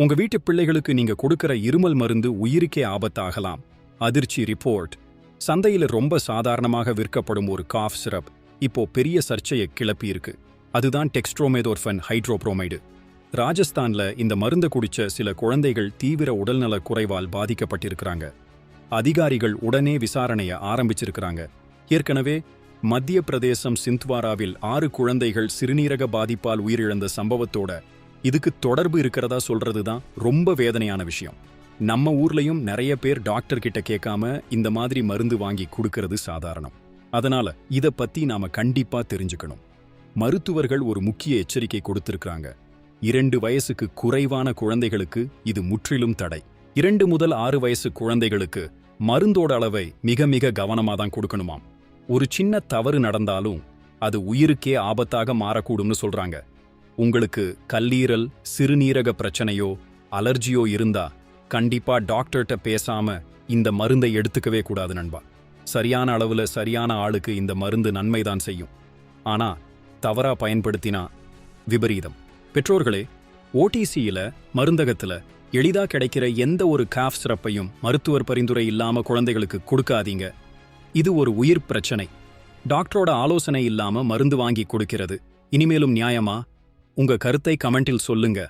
உங்க வீட்டு பிள்ளைகளுக்கு நீங்க கொடுக்கிற இருமல் மருந்து உயிருக்கே ஆபத்தாகலாம். அதிர்ச்சி ரிப்போர்ட். சந்தையில ரொம்ப சாதாரணமாக விற்கப்படும் ஒரு காஃப் சிரப் இப்போ பெரிய சர்ச்சையை கிளப்பியிருக்கு அதுதான் டெக்ஸ்ட்ரோமேதோர்ஃபன் ஹைட்ரோப்ரோமைடு. ராஜஸ்தான்ல இந்த மருந்து குடிச்ச சில குழந்தைகள் தீவிர உடல்நலக் குறைவால் பாதிக்கப்பட்டிருக்கிறாங்க. அதிகாரிகள் உடனே விசாரணைய ஆரம்பிச்சிருக்கிறாங்க. ஏற்கனவே மத்திய பிரதேசம் சிந்த்வாராவில் ஆறு குழந்தைகள் சிறுநீரக பாதிப்பால் உயிரிழந்த சம்பவத்தோட இதுக்கு தொடர்பு இருக்கிறதா சொல்றது தான் ரொம்ப வேதனையான விஷயம். நம்ம ஊர்லயும் நிறைய பேர் டாக்டர் கிட்ட கேட்காம இந்த மாதிரி மருந்து வாங்கி கொடுக்கறது சாதாரணம். அதனால இத பத்தி நாம கண்டிப்பா தெரிஞ்சுக்கணும். மருத்துவர்கள் ஒரு முக்கிய எச்சரிக்கை கொடுத்திருக்கிறாங்க. இரண்டு வயசுக்கு குறைவான குழந்தைகளுக்கு இது முற்றிலும் தடை. இரண்டு முதல் ஆறு வயசு குழந்தைகளுக்கு மருந்தோட அளவை மிக மிக கவனமா தான் கொடுக்கணுமாம். ஒரு சின்ன தவறு நடந்தாலும் அது உயிருக்கே ஆபத்தாக மாறக்கூடும்னு சொல்றாங்க. உங்களுக்கு கல்லீரல் சிறுநீரக பிரச்சனையோ அலர்ஜியோ இருந்தா கண்டிப்பா டாக்டர்கிட்ட பேசாம இந்த மருந்தை எடுத்துக்கவே கூடாது நண்பா. சரியான அளவுல சரியான ஆளுக்கு இந்த மருந்து நன்மைதான் செய்யும். ஆனா தவறா பயன்படுத்தினா விபரீதம். பெற்றோர்களே ஓடிசியில மருந்தகத்துல எளிதா கிடைக்கிற எந்த ஒரு காஃப் சிறப்பையும் மருத்துவர் பரிந்துரை இல்லாம குழந்தைகளுக்கு கொடுக்காதீங்க. இது ஒரு உயிர் பிரச்சனை. டாக்டரோட ஆலோசனை இல்லாம மருந்து வாங்கி கொடுக்கிறது. இனிமேலும் நியாயமா? உங்க கருத்தை கமெண்டில் சொல்லுங்க.